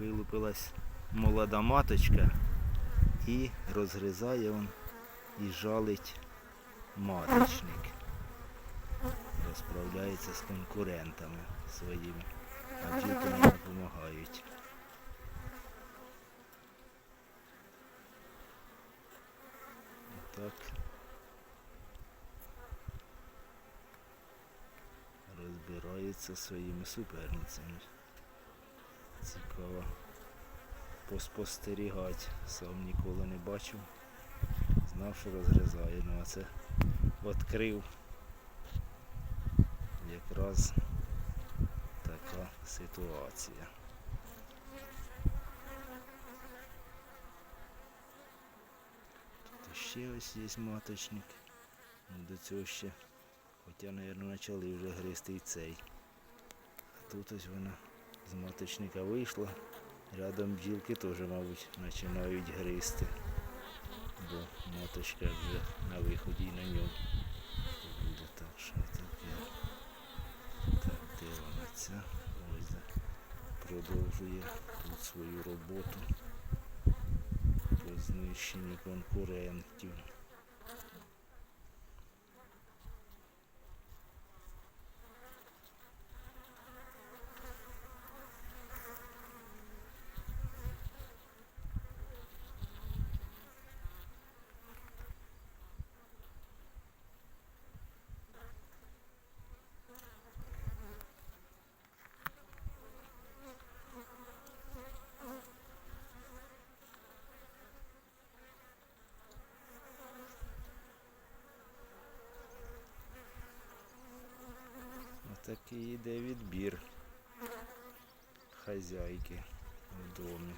вилупилась молода маточка і розгризає он і жалить маточник. Розправляється з конкурентами своїми, а бджілки не допомагають. Так. Розбирається своїми суперницями. Цікаво поспостерігати. Сам ніколи не бачив. Знав, що розгризає, ну а це відкрив. Якраз така ситуація. Тут ще ось є маточник. Ну, До цього ще, хоча, мабуть, почали вже гризти і цей. А тут ось вона з маточника вийшла. Рядом бджілки теж, мабуть, починають гризти. Бо маточка вже на виході і на ньому буде так, що таке. Так, де вона ця? Ось продовжує тут свою роботу по знищенню конкурентів. Отакий йде відбір хазяйки в домі.